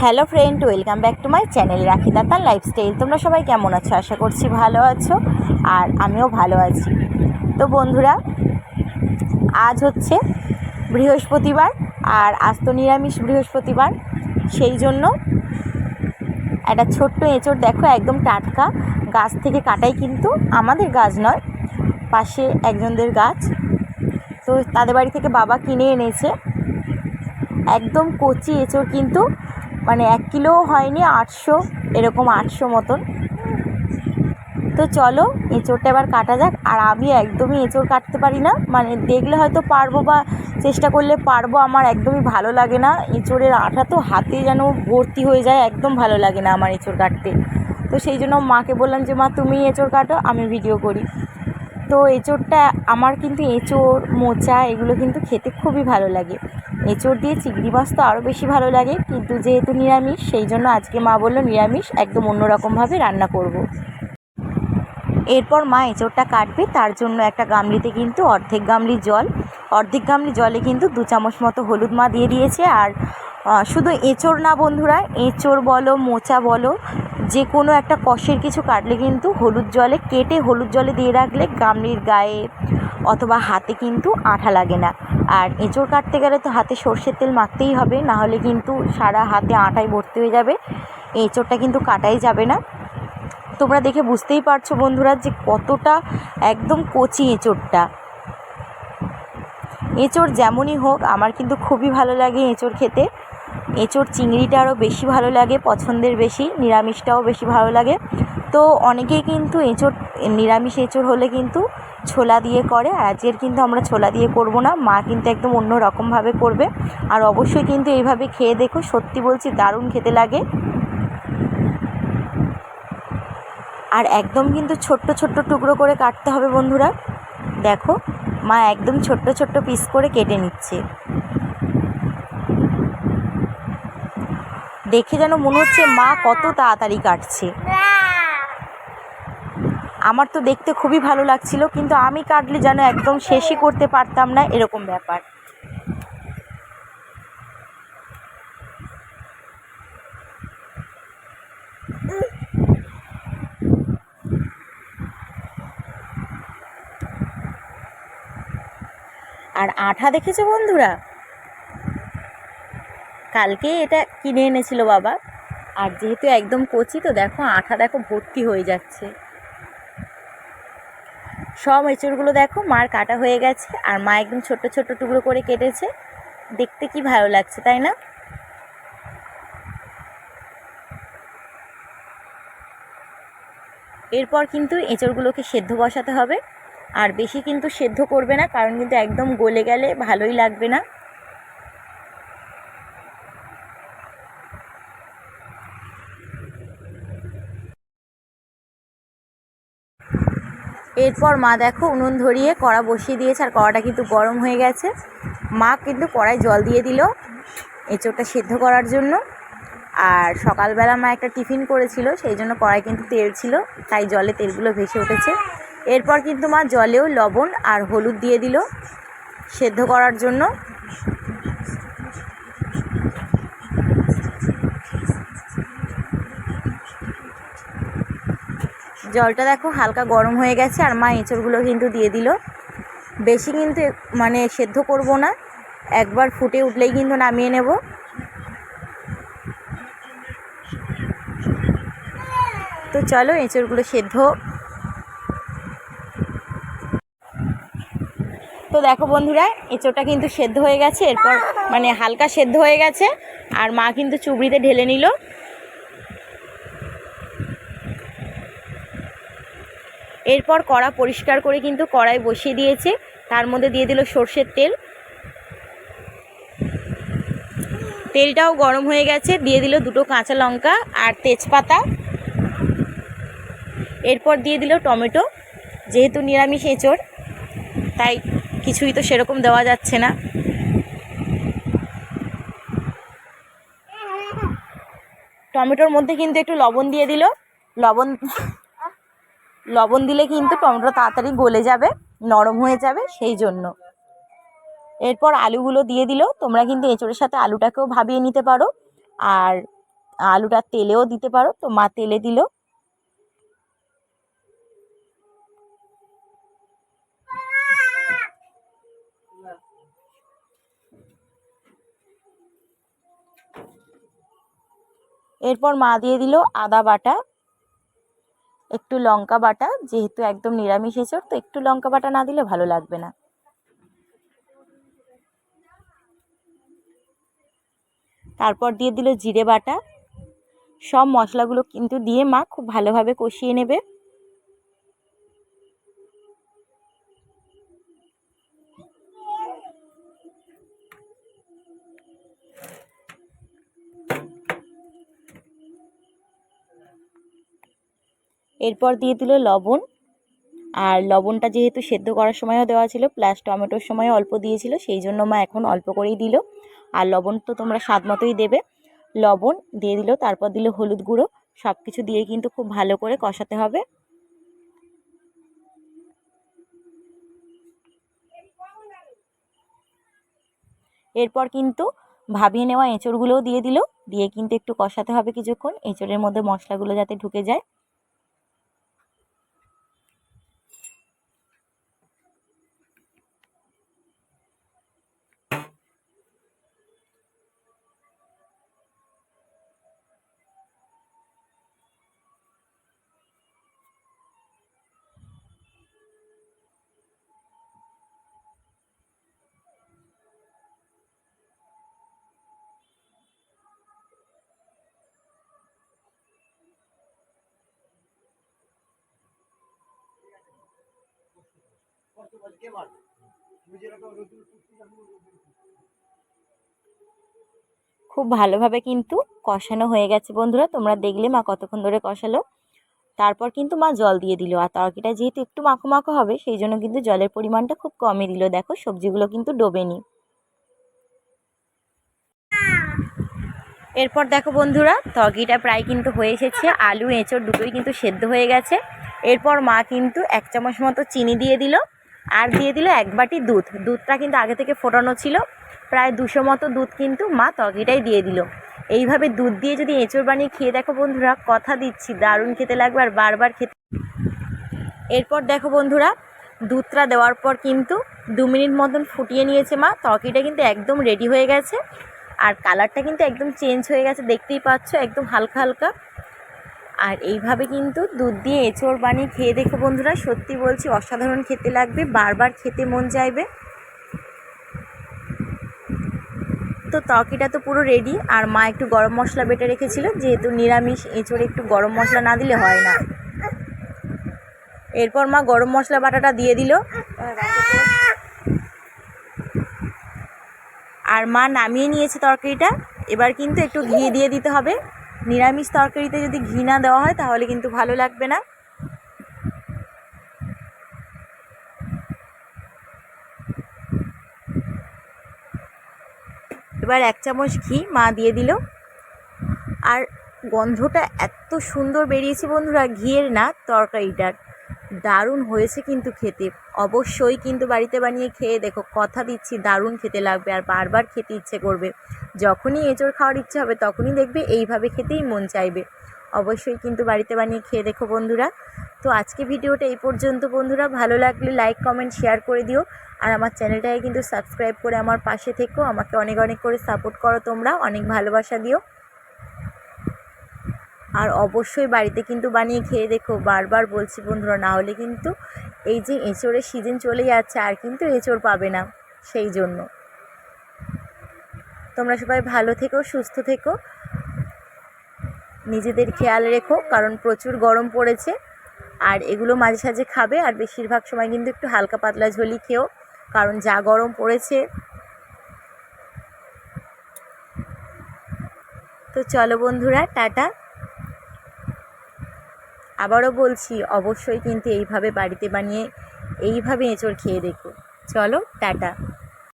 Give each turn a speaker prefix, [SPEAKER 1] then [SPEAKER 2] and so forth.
[SPEAKER 1] Hello friend, welcome back to my channel Rakhi দাতার lifestyle. তোমরা সবাই কেমন আছো? আশা করছি ভালো আছো আর আমিও ভালো আছি। তো বন্ধুরা, আজ হচ্ছে বৃহস্পতিবার আর আজ তো নিরামিষ বৃহস্পতিবার, সেই জন্য একটা ছোট্ট এঁচড় দেখো, একদম টাটকা গাছ থেকে কাটাই কিন্তু আমাদের গাছ নয়, পাশে একজনদের গাছ। তো তাদের বাড়ি থেকে বাবা কিনে এনেছে। একদম কচি এঁচড় কিন্তু মানে এক কিলোও হয়নি, আটশো, এরকম আটশো মতন। তো চলো, এঁচড়টা এবার কাটা যাক। আর আমি একদমই এঁচড় কাটতে পারি না। মানে দেখলে হয়তো পারব বা চেষ্টা করলে পারব, আমার একদমই ভালো লাগে না। এঁচড়ের আঠা তো হাতে যেন ভর্তি হয়ে যায়, একদম ভালো লাগে না আমার এঁচড় কাটতে। তো সেই জন্য মাকে বললাম যে, মা, তুমি এঁচড় কাটো, আমি ভিডিও করি। তো এঁচড়টা, আমার কিন্তু এঁচড়, মোচা, এগুলো কিন্তু খেতে খুবই ভালো লাগে। এঁচড় দিয়ে চিংড়ি মাছ তো আরও বেশি ভালো লাগে। কিন্তু যেহেতু নিরামিষ, সেই জন্য আজকে মা বলল নিরামিষ, একদম অন্যরকমভাবে রান্না করব। এরপর মা এঁচড়টা কাটবে, তার জন্য একটা গামলিতে কিন্তু অর্ধেক গামলি জল, অর্ধেক গামলি জলে কিন্তু দু চামচ মতো হলুদ মা দিয়ে দিয়েছে। আর শুধু এঁচড় না বন্ধুরা, এঁচড় বলো, মোচা বলো যে কোনো একটা কষের কিছু কাটলে কিন্তু হলুদ জলে, কেটে হলুদ জলে দিয়ে রাখলে গামলির গায়ে অথবা হাতে কিন্তু আঠা লাগে না। আর এঁচড় কাটতে গেলে তো হাতে সর্ষের তেল মাখতেই হবে না হলে কিন্তু সারা হাতে আটায় ভর্তি হয়ে যাবে। এঁচড়টা কিন্তু কাটাই যাবে না। তোমরা দেখে বুঝতেই পারছ বন্ধুরা যে কতটা একদম কচি এঁচড়টা। এঁচড় যেমনই হোক, আমার কিন্তু খুবই ভালো লাগে এঁচড় খেতে। এঁচড় চিংড়িটা আরও বেশি ভালো লাগে, পছন্দের বেশি, নিরামিষটাও বেশি ভালো লাগে। তো অনেকেই কিন্তু এঁচড়, নিরামিষ এঁচড় হলে কিন্তু ছোলা দিয়ে করে, আর আজকের কিন্তু আমরা ছোলা দিয়ে করব না। মা কিন্তু একদম অন্য রকমভাবে করবে। আর অবশ্যই কিন্তু এইভাবে খেয়ে দেখো, সত্যি বলছি দারুণ খেতে লাগে। আর একদম কিন্তু ছোট্ট ছোট্ট টুকরো করে কাটতে হবে বন্ধুরা। দেখো, মা একদম ছোট্ট ছোট্ট পিস করে কেটে নিচ্ছে। দেখে যেন মনে হচ্ছে মা কত তাড়াতাড়ি কাটছে। আমার তো দেখতে খুবই ভালো লাগছিল, কিন্তু আমি কাটলে যেন একদম শেষই করতে পারতাম না, এরকম ব্যাপার। আর আঠা দেখেছ বন্ধুরা? কালকে এটা কিনে এনেছিল বাবা, আর যেহেতু একদম কচি, তো দেখো আঠা দেখো ভর্তি হয়ে যাচ্ছে। সব এঁচড়গুলো দেখো, মার কাটা হয়ে গেছে আর মা একদম ছোট্ট ছোট্ট টুকরো করে কেটেছে। দেখতে কি ভালো লাগছে, তাই না? এরপর কিন্তু এঁচড়গুলোকে সেদ্ধ বসাতে হবে। আর বেশি কিন্তু সেদ্ধ করবে না, কারণ কিন্তু একদম গলে গেলে ভালোই লাগবে না। এরপর মা দেখো উনুন ধরিয়ে কড়া বসিয়ে দিয়েছে আর কড়াটা কিন্তু গরম হয়ে গেছে। মা কিন্তু কড়াই জল দিয়ে দিল এঁচোড়টা সেদ্ধ করার জন্য। আর সকালবেলা মা একটা টিফিন করেছিল, সেই জন্য কড়াই কিন্তু তেল ছিল, তাই জলে তেলগুলো ভেসে উঠেছে। এরপর কিন্তু মা জলেও লবণ আর হলুদ দিয়ে দিল সেদ্ধ করার জন্য। জলটা দেখো হালকা গরম হয়ে গেছে আর মা এঁচড়গুলো কিন্তু দিয়ে দিল। বেশি কিন্তু মানে সেদ্ধ করব না। একবার ফুটে উঠলেই কিন্তু নামিয়ে নেব। তো চলো এঁচড়গুলো সেদ্ধ। তো দেখো বন্ধুরা, এঁচোড়টা কিন্তু সেদ্ধ হয়ে গেছে। এরপর মানে হালকা সেদ্ধ হয়ে গেছে। আর মা কিন্তু চুবড়িতে ঢেলে নিল। এরপর কড়া পরিষ্কার করে কিন্তু কড়াই বসিয়ে দিয়েছে। তার মধ্যে দিয়ে দিল সর্ষের তেল। তেলটাও গরম হয়ে গেছে। দিয়ে দিল দুটো কাঁচা লঙ্কা আর তেজপাতা। এরপর দিয়ে দিল টমেটো। যেহেতু নিরামিষ এঁচড়, তাই কিছুই তো সেরকম দেওয়া যাচ্ছে না। টমেটোর মধ্যে কিন্তু একটু লবণ দিয়ে দিল। লবণ লবণ দিলে কিন্তু টমেটো তাড়াতাড়ি গলে যাবে, নরম হয়ে যাবে, সেই জন্য। এরপর আলুগুলো দিয়ে দিল তোমরা কিন্তু এঁচড়ের সাথে আলুটাকেও ভাবিয়ে নিতে পারো, আর আলুটা তেলেও দিতে পারো, তো মা তেলে দিল। এরপর মা দিয়ে দিল আদা বাটা। একটু লঙ্কা বাটা, যেহেতু একদম নিরামিষ এঁচড় তো একটু লঙ্কা বাটা না দিলে ভালো লাগবে না। তারপর দিয়ে দিল জিরে বাটা। সব মশলাগুলো কিন্তু দিয়ে মা খুব ভালোভাবে কষিয়ে নেবে। এরপর দিয়ে দিল লবণ। আর লবণটা যেহেতু সেদ্ধ করার সময়ও দেওয়া ছিল প্লাস টমেটোর সময় অল্প দিয়েছিল, সেই জন্য মা এখন অল্প করেই দিল। আর লবণ তো তোমরা স্বাদ মতোই দেবে। লবণ দিয়ে দিল, তারপর দিল হলুদ গুঁড়ো। সব কিছু দিয়ে কিন্তু খুব ভালো করে কষাতে হবে। এরপর কিন্তু ভাবিয়ে নেওয়া এঁচড়গুলোও দিয়ে দিল। দিয়ে কিন্তু একটু কষাতে হবে কিছুক্ষণ। এঁচড়ের মধ্যে মশলাগুলো যাতে ঢুকে যায়। খুব ভালোভাবে কিন্তু কষানো হয়ে গেছে বন্ধুরা। তোমরা দেখলে মা কতক্ষণ ধরে কষালো। তারপর কিন্তু মা জল দিয়ে দিল। আর তরকারিটা যেহেতু একটু মাখো মাখো হবে, সেই জন্য কিন্তু জলের পরিমাণটা খুব কমই দিল। দেখো, সবজিগুলো কিন্তু ডোবেনি এরপর দেখো বন্ধুরা তরকিটা প্রায় কিন্তু হয়ে এসেছে। আলু, এঁচড় দুটোই কিন্তু সেদ্ধ হয়ে গেছে। এরপর মা কিন্তু এক চামচ মতো চিনি দিয়ে দিল। আর দিয়ে দিল এক বাটি দুধ। দুধটা কিন্তু আগে থেকে ফোটানো ছিল। প্রায় দুশো মতো দুধ কিন্তু মা তরকারিটাই দিয়ে দিল। এইভাবে দুধ দিয়ে যদি এঁচড় বানিয়ে খেয়ে দেখো বন্ধুরা, কথা দিচ্ছি, দারুণ খেতে লাগবে আর বারবার খেতে। এরপর দেখো বন্ধুরা, দুধটা দেওয়ার পর কিন্তু দু মিনিট মতন ফুটিয়ে নিয়েছে মা। তরকারিটা কিন্তু একদম রেডি হয়ে গেছে। আর কালারটা কিন্তু একদম চেঞ্জ হয়ে গেছে। দেখতেই পাচ্ছ, একদম হালকা হালকা। আর এইভাবে কিন্তু দুধ দিয়ে এঁচড় বানিয়ে খেয়ে দেখো বন্ধুরা, সত্যি বলছি অসাধারণ খেতে লাগবে, বারবার খেতে মন চাইবে। তো তরকিটা তো পুরো রেডি আর মা একটু গরম মশলা বেটে রেখেছিল, যেহেতু নিরামিষ, এঁচড়ে একটু গরম মশলা না দিলে হয় না। এরপর মা গরম মশলা বাটাটা দিয়ে দিল। আর মা নামিয়ে নিয়েছে তরকারিটা, এবার কিন্তু একটু ঘি দিয়ে দিতে হবে। নিরামিষ তরকারিতে যদি ঘি না দেওয়া হয়, তাহলে কিন্তু ভালো লাগবে না। এবার এক চামচ ঘি মা দিয়ে দিল। আর গন্ধটা এত সুন্দর বেরিয়েছে বন্ধুরা, ঘিয়ের না, তরকারিটার। দারুণ হয়েছে কিন্তু খেতে। অবশ্যই কিন্তু বাড়িতে বানিয়ে খেয়ে দেখো, কথা দিচ্ছি, দারুণ খেতে লাগবে আর বারবার খেতে ইচ্ছে করবে। যখনই এঁচড় খাওয়ার ইচ্ছে হবে তখনই দেখবে এইভাবে খেতেই মন চাইবে। অবশ্যই কিন্তু বাড়িতে বানিয়ে খেয়ে দেখো বন্ধুরা। তো আজকে ভিডিওটা এই পর্যন্ত বন্ধুরা। ভালো লাগলে লাইক কমেন্ট শেয়ার করে দিও। আর আমার চ্যানেলটাকে কিন্তু সাবস্ক্রাইব করে আমার পাশে থেকো। আমাকে অনেক অনেক করে সাপোর্ট করো তোমরা। অনেক ভালোবাসা দিও। আর অবশ্যই বাড়িতে কিন্তু বানিয়ে খেয়ে দেখো, বারবার বলছি বন্ধুরা, না হলে কিন্তু এই যে এঁচড়ের সিজন চলে যাচ্ছে, আর কিন্তু এঁচড় পাবে না, সেই জন্য। তোমরা সবাই ভালো থেকো, সুস্থ থেকো। নিজেদের খেয়াল রেখো, কারণ প্রচুর গরম পড়েছে, আর এগুলো মাঝে সাঝে খাবে, আর বেশিরভাগ সময় কিন্তু একটু হালকা পাতলা ঝোলি খেও, কারণ যা গরম পড়েছে। তো চলো বন্ধুরা, টাটা। আবারও বলছি অবশ্যই কিন্তু এইভাবে বাড়িতে বানিয়ে এইভাবে এঁচড় খেয়ে দেখো। চলো টাটা।